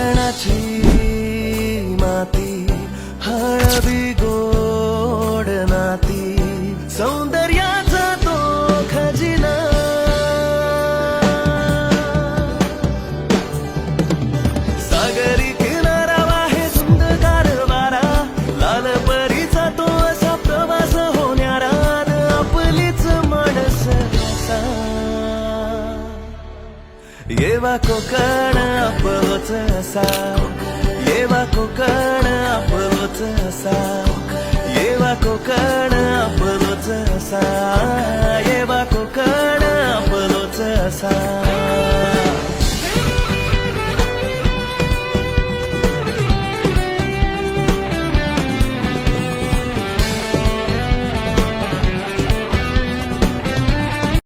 गणाची माती हळवी गो येवा कोकण आपलोच असा येवा कोकण आपलोच असा येवा कोकण आपलोच असा येवा कोकण आपलोच असा